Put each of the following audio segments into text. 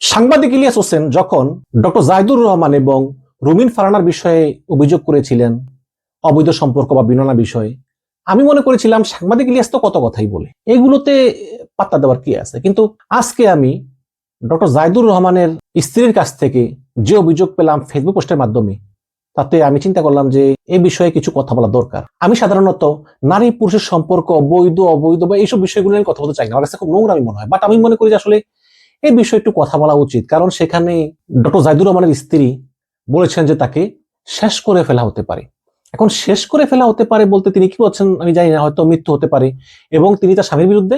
সাংবাদিক ইলিয়াস হোসেন যখন ডক্টর জাহিদুর রহমান এবং রুমিন ফারানার বিষয়ে অভিযোগ করেছিলেন, অবৈধ সম্পর্ক বা বিননা বিষয়ে, আমি মনে করেছিলাম সাংবাদিক ইলিয়াস তো কত কথাই বলে। এগুলোতে পাত্তা দেওয়ার কি আছে? কিন্তু আজকে আমি ডক্টর জাহিদুর রহমানের স্ত্রীর কাছ থেকে যে অভিযোগ পেলাম ফেসবুক পোস্টের মাধ্যমে, তাতে আমি চিন্তা করলাম যে এই বিষয়ে কিছু কথা বলা দরকার। আমি সাধারণত নারী পুরুষের সম্পর্ক বৈধ অবৈধ বা এইসব বিষয়গুলো নিয়ে কথা বলতে চাই না। আমার কাছে খুব নোংরামি মনে হয়। বাট আমি মনে করি যে আসলে এই বিষয়ে একটু কথা বলা উচিত। কারণ সেখানে ডক্টর জাহিদুর রহমানের স্ত্রী বলেছেন যে তাকে শেষ করে ফেলা হতে পারে। এখন শেষ করে ফেলা হতে পারে বলতে তিনি কি বলছেন আমি জানি না, হয়তো মৃত্যু হতে পারে। এবং তিনি তার স্বামীর বিরুদ্ধে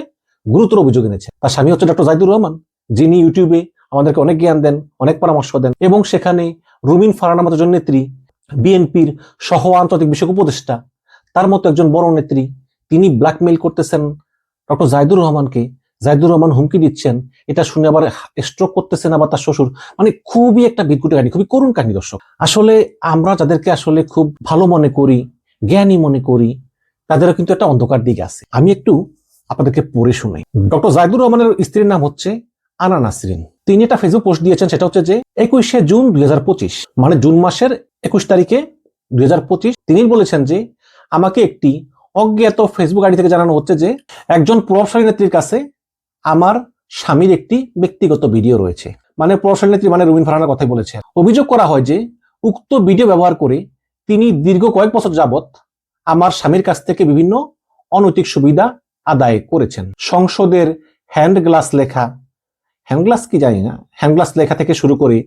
গুরুতর অভিযোগ এনেছেন। তার স্বামী হচ্ছে ডক্টর জাইদুর রহমান, যিনি ইউটিউবে আমাদেরকে অনেক জ্ঞান দেন, অনেক পরামর্শ দেন। এবং সেখানে রুমিন ফারানা মতো নেত্রী, বিএনপির সহ আন্তর্জাতিক বিষয়ক উপদেষ্টা, তার মতো একজন বড় নেত্রী, তিনি ব্ল্যাকমেইল করতেছেন ডক্টর জাইদুর রহমানকে। জাহিদুর রহমান হুমকি দিচ্ছেন, এটা শুনে আবার স্ট্রোক করতেছেন আবার তার শ্বশুর। মানে খুবই একটা বিদ্যুটের কাহিনী, খুবই করুণ কাহিনী, দর্শক। আসলে আমরা যাদেরকে আসলে খুব ভালো মনে করি, জ্ঞানী মনে করি, তাদেরও কিন্তু একটা অন্ধকার দিক আছে। আমি একটু আপনাদেরকে পড়ে শুনাই। ডক্টর জাহিদুর রহমানের স্ত্রীর নাম হচ্ছে আনা নাসরিন। তিনি একটা ফেসবুক পোস্ট দিয়েছেন, সেটা হচ্ছে যে, একুশে জুন দুই হাজার পঁচিশ মানে জুন মাসের একুশ তারিখে দুই তিনি বলেছেন যে, আমাকে একটি অজ্ঞাত ফেসবুক আইডি থেকে জানানো হচ্ছে যে, একজন প্রভাবশালী নেত্রীর কাছে আমার স্বামীর একটি ব্যক্তিগত ভিডিও রয়েছে। মানে প্রভাবশালী নেত্রী মানে রুবিন ফারহানার কথাই বলেছে অভিযোগ করা হয় যে, উক্ত ভিডিও ব্যবহার করে তিনি দীর্ঘ কয়েক বছর যাবৎ আমার স্বামীর কাছ থেকে বিভিন্ন অনৈতিক সুবিধা আদায় করেছেন। সংসদের হ্যান্ড গ্লাস লেখা হ্যান্ড গ্লাস কি জানি না হ্যান্ড গ্লাস লেখা থেকে শুরু করে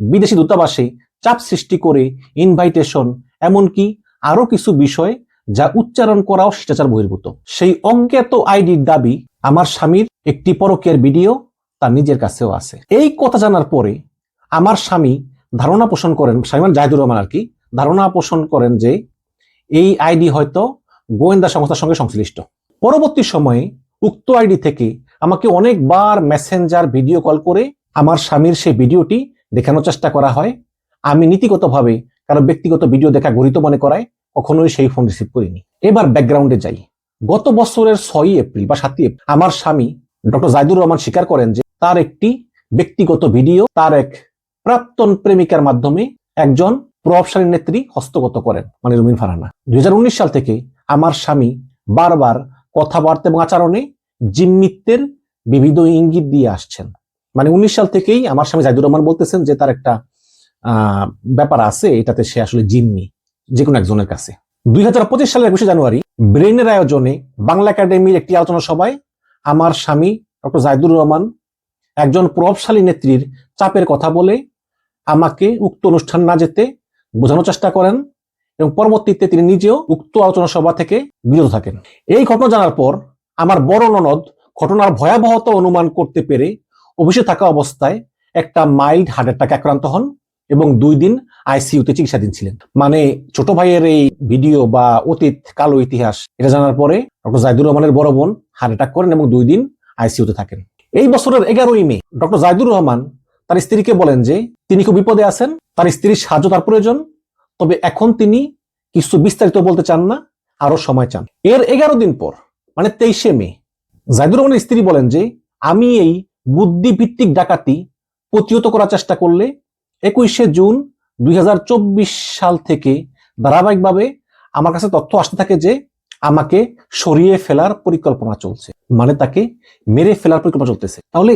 বিদেশি দূতাবাসে চাপ সৃষ্টি করে ইনভাইটেশন এমনকি আরও কিছু বিষয় যা উচ্চারণ করাও শিষ্টাচার বহির্ভূত। সেই অজ্ঞাত আইডির দাবি আমার স্বামীর একটি পরকীয়ার ভিডিও তার নিজের কাছেও আছে। এই কথা জানার পরে আমার স্বামী ধারণা পোষণ করেন স্বামী জাহিদুর রহমান আর কি, ধারণা পোষণ করেন যে এই আইডি হয়তো গোয়েন্দা সংস্থার সঙ্গে সংশ্লিষ্ট। পরবর্তী সময়ে উক্ত আইডি থেকে আমাকে অনেকবার মেসেঞ্জার ভিডিও কল করে আমার স্বামীর সেই ভিডিওটি দেখানোর চেষ্টা করা হয়। আমি নীতিগতভাবে কারও ব্যক্তিগত ভিডিও দেখা গরিত মনে করায় কখনোই সেই ফোন রিসিভ করিনি। এবার ব্যাকগ্রাউন্ডে যাই। গত বছরের ছয়ই এপ্রিল বা সাতই এপ্রিল আমার স্বামী ডক্টর জাইদুর রহমান স্বীকার করেন যে তার একটি ব্যক্তিগত ভিডিও তার এক প্রাক্তন প্রেমিকার মাধ্যমে একজন প্রভাবশালী নেত্রী হস্তগত করেন মানে রুমিন ফারহানা। দুই সাল থেকে আমার স্বামী বারবার কথাবার্তা এবং আচরণে জিম্মিত্বের বিবিধ ইঙ্গিত দিয়ে আসছেন। মানে উনিশ সাল থেকেই আমার স্বামী জাহিদুর রহমান বলতেছেন যে তার একটা ব্যাপার আছে, এটাতে সে আসলে জিম্মি যে কোনো একজনের কাছে। দুই হাজার পঁচিশ সালের একুশে জানুয়ারি ব্রেনের আয়োজনে বাংলা একাডেমির একটি আলোচনা সভায় আমার স্বামী ডক্টর জাহিদুর রহমান, একজন প্রভাবশালী নেত্রীর চাপের কথা বলে আমাকে উক্ত অনুষ্ঠান না যেতে বোঝানোর চেষ্টা করেন এবং পরবর্তীতে তিনি নিজেও উক্ত আলোচনা সভা থেকে বিরত থাকেন। এই ঘটনা জানার পর আমার বড় ননদ ঘটনার ভয়াবহতা অনুমান করতে পেরে অফিসে থাকা অবস্থায় একটা মাইল্ড হার্ট অ্যাটাক আক্রান্ত হন। এবং দুই দিন আইসিইউতে চিকিৎসাধীন ছিলেন। মানে ছোট ভাইয়ের এই ভিডিও বা অতীত, কালো ইতিহাস, এটা জানার পরে ডক্টর জাহিদুর রহমানের বড় বোন হার্ট অ্যাটাক করেন এবং দুই দিন আইসিইউতে থাকেন। এই বছরের এগারোই মে, ডক্টর জাহিদুর রহমান তার স্ত্রীকে বলেন যে, তিনি খুব বিপদে আছেন, তার স্ত্রীর সাহায্য তার প্রয়োজন, তবে এখন তিনি কিছু বিস্তারিত বলতে চান না আরও সময় চান। এর এগারো দিন পর মানে তেইশে মে জাহিদুর রহমানের স্ত্রী বলেন যে, আমি এই বুদ্ধিভিত্তিক ডাকাতি প্রতিহত করার চেষ্টা করলে একুশে জুন দুই হাজার চব্বিশ সাল থেকে ধারাবাহিকভাবে আমার কাছে তথ্য আসতে থাকে যে আমাকে সরিয়ে ফেলার পরিকল্পনা চলছে। মানে তাকে মেরে ফেলার পরিকল্পনা চলতেছে। তাহলে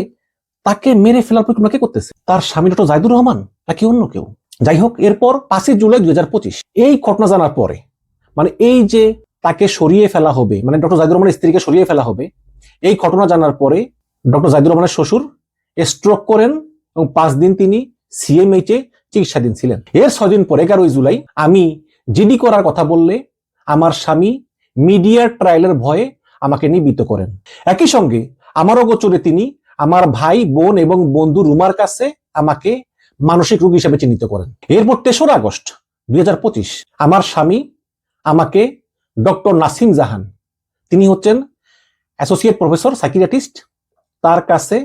তাকে মেরে ফেলার পরিকল্পনা কে করতেছে? তার স্বামী ডক্টর জাহিদুর রহমান নাকি অন্য কেউ? যাই হোক, এরপর পাঁচই জুলাই দুই হাজার পঁচিশ, এই ঘটনা জানার পরে মানে এই যে তাকে সরিয়ে ফেলা হবে মানে ডক্টর জাহিদুর রহমানের স্ত্রীকে সরিয়ে ফেলা হবে, এই ঘটনা জানার পরে ডক্টর জাহিদুর রহমানের শ্বশুর স্ট্রোক করেন এবং পাঁচ দিন তিনি সিএমএইচ চিকিৎসাধীন ছিলেন। এর ছদিন পর, এগারোই জুলাই, আমি জিডি করার কথা বললে আমার স্বামী মিডিয়ার ট্রায়ালের ভয়ে আমাকে নিবৃত্ত করেন। একই সঙ্গে আমার অগোচরে তিনি আমার ভাই, বোন এবং বন্ধু রুমার কাছে আমাকে মানসিক রোগী হিসেবে চিহ্নিত করেন। এরপর তেসরা আগস্ট দুই হাজার পঁচিশ, আমার স্বামী আমাকে ডক্টর নাসিম জাহান, তিনি হচ্ছেন অ্যাসোসিয়েট প্রফেসর সাইকিয়াটিস্ট তার কাছে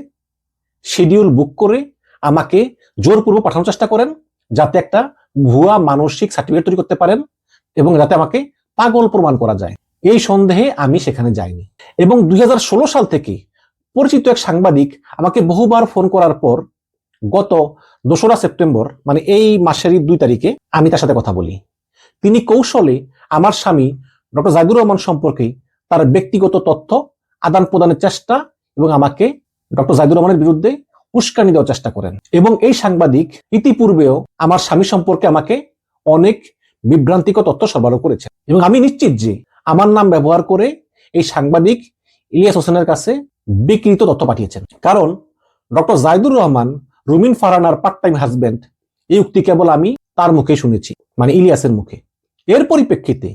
শিডিউল বুক করে আমাকে জোরপূর্বক পাঠানোর চেষ্টা করেন যাতে একটা ভুয়া মানসিক সার্টিফিকেট তৈরি করতে পারেন এবং যাতে আমাকে পাগল প্রমাণ করা যায়। এই সন্দেহে আমি সেখানে যাইনি। এবং দুই হাজার ষোলো সাল থেকে পরিচিত এক সাংবাদিক আমাকে বহুবার ফোন করার পর গত দোসরা সেপ্টেম্বর মানে এই মাসেরই দুই তারিখে আমি তার সাথে কথা বলি। তিনি কৌশলে আমার স্বামী ডক্টর জাহিদুর রহমান সম্পর্কে তার ব্যক্তিগত তথ্য আদান প্রদানের চেষ্টা এবং আমাকে ডক্টর জাহিদুর রহমানের বিরুদ্ধে উস্কানি দেওয়ার চেষ্টা করেন। এবং এই সাংবাদিক ইতিপূর্বেও আমার স্বামী সম্পর্কে আমাকে অনেক বিভ্রান্তিকর তথ্য সরবরাহ করেছে। এবং আমি নিশ্চিত যে আমার নাম ব্যবহার করে এই সাংবাদিক ইলিয়াস হোসেনের কাছে বিকৃত তথ্য পাঠিয়েছেন। কারণ ডক্টর জাহিদুর রহমান, রুমিন ফারানার পার্ট টাইম হাজবেন্ড এই উক্তি কেবল আমি তার মুখে শুনেছি মানে ইলিয়াসের মুখে। এর পরিপ্রেক্ষিতে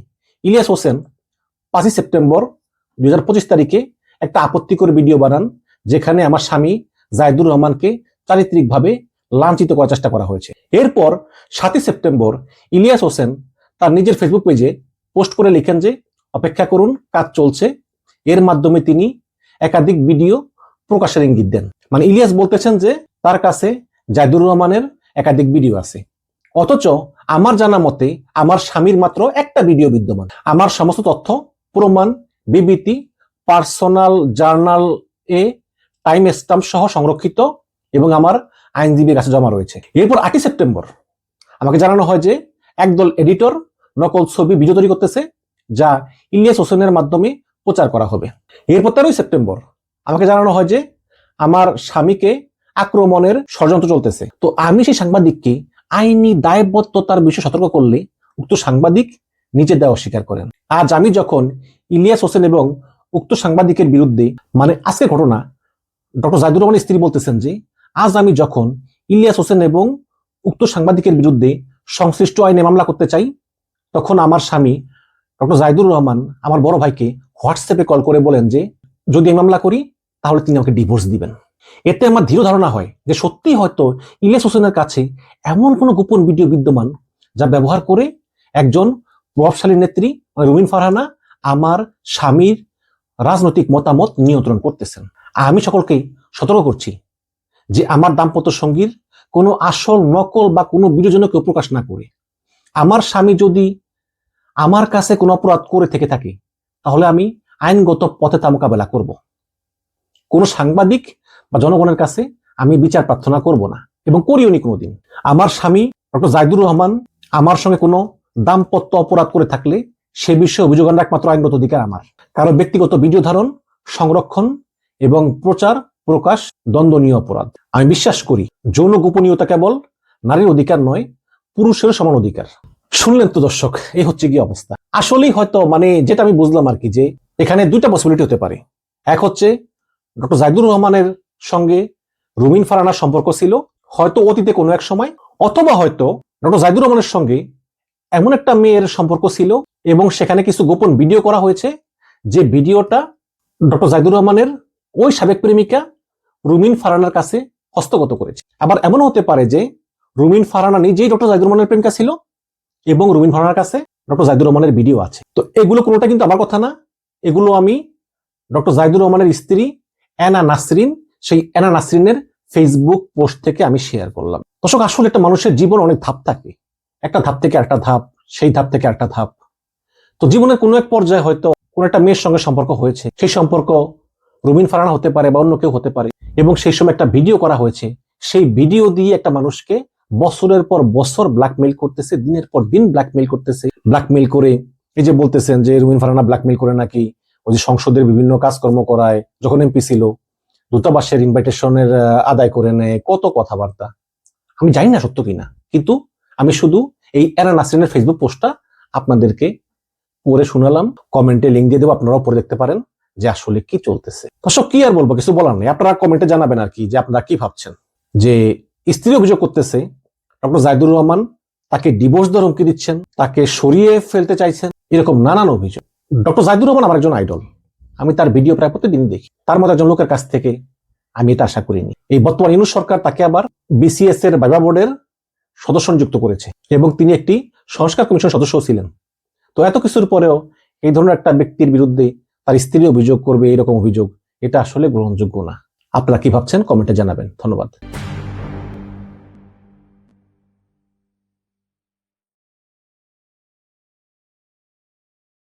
ইলিয়াস হোসেন পাঁচই সেপ্টেম্বর দুই হাজার পঁচিশ তারিখে একটা আপত্তিকর ভিডিও বানান, যেখানে আমার স্বামী জাহিদুর রহমানকে চারিত্রিকভাবে লাঞ্ছিত করার চেষ্টা করা হয়েছে। এরপর সাতই সেপ্টেম্বর ইলিয়াস হোসেন তার নিজের ফেসবুক পেজে পোস্ট করে লিখেন যে, অপেক্ষা করুন, কাজ চলছে। এর মাধ্যমে তিনি একাধিক ভিডিও প্রকাশের ইঙ্গিত দেন। মানে ইলিয়াস বলতেছেন যে, তার কাছে জাহিদুর রহমানের একাধিক ভিডিও আছে। অথচ আমার জানা মতে, আমার স্বামীর মাত্র একটা ভিডিও বিদ্যমান। আমার সমস্ত তথ্য, প্রমাণ, বিবৃতি, পার্সোনাল জার্নাল এ টাইম স্টাম্প সহ সংরক্ষিত এবং আমার আইনজীবীর কাছে জমা রয়েছে। এরপর আটই সেপ্টেম্বর, আমাকে জানানো হয় যে একদল এডিটর নকল ছবি ভিডিও তৈরি করতেছে, যা ইলিয়াস হোসেনের মাধ্যমে প্রচার করা হবে। এরপর তেরোই সেপ্টেম্বর, আমাকে জানানো হয় যে আমার স্বামীকে আক্রমণের ষড়যন্ত্র চলতেছে। তো আমি সেই সাংবাদিককে আইনি দায়বদ্ধতার বিষয়ে সতর্ক করলে উক্ত সাংবাদিক নিজে দেওয়া অস্বীকার করেন। আজ আমি যখন ইলিয়াস হোসেন এবং উক্ত সাংবাদিকের বিরুদ্ধে মানে আজকের ঘটনা ডক্টর জাহিদুর রহমানের স্ত্রী বলতেছেন যে, আজ আমি যখন ইলিয়াস হোসেন এবং উক্ত সাংবাদিকের বিরুদ্ধে সংশ্লিষ্ট আইনে মামলা করতে চাই, তখন আমার স্বামী ডক্টর জাহিদুর রহমান আমার বড় ভাইকে হোয়াটসঅ্যাপে কল করে বলেন যে, যদি আমি মামলা করি, তাহলে তিনি আমাকে ডিভোর্স দিবেন। এতে আমার দৃঢ় ধারণা হয় যে সত্যি হয়তো ইলিয়াস হোসেনের কাছে এমন কোনো গোপন ভিডিও বিদ্যমান যা ব্যবহার করে একজন প্রভাবশালী নেত্রী মানে রুমিন ফারহানা আমার স্বামীর রাজনৈতিক মতামত নিয়ন্ত্রণ করতেছেন। আমি সকলকেই সতর্ক করছি যে আমার দাম্পত্য সঙ্গীর কোনো আসল, নকল বা কোনো যেন কেউ প্রকাশ না করে। আমার স্বামী যদি আমার কাছে কোনো অপরাধ করে থেকে থাকে, তাহলে আমি আইনগত পথে তা মোকাবেলা করব। কোনো সাংবাদিক বা জনগণের কাছে আমি বিচার প্রার্থনা করব না এবং করিও নি কোনোদিন। আমার স্বামী ডক্টর জাহিদুর রহমান আমার সঙ্গে কোনো দাম্পত্য অপরাধ করে থাকলে সে বিষয়ে অভিযোগ আনার একমাত্র আইনগত অধিকার আমার। কারও ব্যক্তিগত ভিডিও ধারণ, সংরক্ষণ এবং প্রচার, প্রকাশ দ্বন্দ্বনীয় অপরাধ। আমি বিশ্বাস করি, যৌন গোপনীয়তা কেবল নারীর অধিকার নয় পুরুষের সমান অধিকার। শুনলেন তো দর্শক, এই হচ্ছে কি অবস্থা। আসলেই হয়তো মানে যেটা আমি বুঝলাম আর কি যে, এখানে দুইটা পসিবিলিটি হতে পারে। এক হচ্ছে, ডক্টর জাহিদুর রহমানের সঙ্গে রুমিন ফারানার সম্পর্ক ছিল, হয়তো অতীতে কোনো এক সময়, অথবা হয়তো ডক্টর জাহিদুর রহমানের সঙ্গে এমন একটা মেয়ের সম্পর্ক ছিল এবং সেখানে কিছু গোপন ভিডিও করা হয়েছে, যে ভিডিওটা ডক্টর জাহিদুর রহমানের ওই সাবেক প্রেমিকা রুমিন ফারানার কাছে হস্তগত করেছে। আবার এমনও হতে পারে যে রুমিন ফারানা নিজেই ডক্টর জাহিদুর রহমানের প্রেমিকা ছিল এবং রুমিন ফারানার কাছে ডক্টর জাহিদুর রহমানের ভিডিও আছে। তো এগুলো কোনোটা কিন্তু আমার কথা না। এগুলো আমি ডক্টর জাহিদুর রহমানের স্ত্রী অ্যানা নাসরিন, সেই অ্যানা নাসরিনের ফেসবুক পোস্ট থেকে আমি শেয়ার করলাম। দর্শক, আসলে একটা মানুষের জীবন অনেক ধাপ থাকে। একটা ধাপ থেকে একটা ধাপ, সেই ধাপ থেকে একটা ধাপ। তো জীবনের কোনো এক পর্যায়ে হয়তো কোনো একটা মেয়ের সঙ্গে সম্পর্ক হয়েছে। সেই সম্পর্ক রুমিন ফারানা হতে পারে বা অন্য কেউ হতে পারে, এবং সেই সময় একটা ভিডিও করা হয়েছে, সেই ভিডিও দিয়ে একটা মানুষকে বছরের পর বছর ব্ল্যাকমেইল করতেছে, দিনের পর দিন ব্ল্যাকমেইল করতেছে। ব্ল্যাকমেইল করে এই যে বলতেছেন যে রুমিন ফারানা ব্ল্যাকমেইল করে নাকি, ওই যে সংসদের বিভিন্ন কাজকর্ম করায়, যখন এমপি ছিল, দূতাবাসের ইনভাইটেশনের আদায় করে নেয়, কত কথাবার্তা। আমি জানি না সত্য কিনা, কিন্তু আমি শুধু এই এরা নাসরিনের ফেসবুক পোস্টটা আপনাদেরকে পড়ে শোনালাম কমেন্টে লিঙ্ক দিয়ে দেবো, আপনারাও পড়ে দেখতে পারেন। যে আসলে কি চলতেছে। দর্শক, কি আর বলব, কিছু বলার নেই। আপনারা কমেন্টে জানাবেন আর কি যে আপনারা কি ভাবছেন। যে স্ত্রী অভিযোগ করতেছে, ডক্টর জাহিদুর রহমান তাকে ডিভোর্স দেওয়ার হুমকি দিচ্ছেন, তাকে সরিয়ে ফেলতে চাইছেন, এরকম নানান অভিযোগ। ডক্টর জাহিদুর রহমান আমার একজন আইডল আমি তার ভিডিও প্রায় প্রতিদিন দেখি। তার মতো একজন লোকের কাছ থেকে আমি এটা আশা করিনি। এই বর্তমান ইউনুস সরকার তাকে আবার বিসিএস এর বাইবা বোর্ডের সদস্য নিযুক্ত করেছে এবং তিনি একটি সংস্কার কমিশন সদস্য ছিলেন। তো এত কিছুর পরেও এই ধরনের একটা ব্যক্তির বিরুদ্ধে তার স্ত্রী অভিযোগ করবে, এরকম অভিযোগ। এটা আসলে গ্রহণযোগ্য না। আপনারা কি ভাবছেন? কমেন্টে জানাবেন। ধন্যবাদ।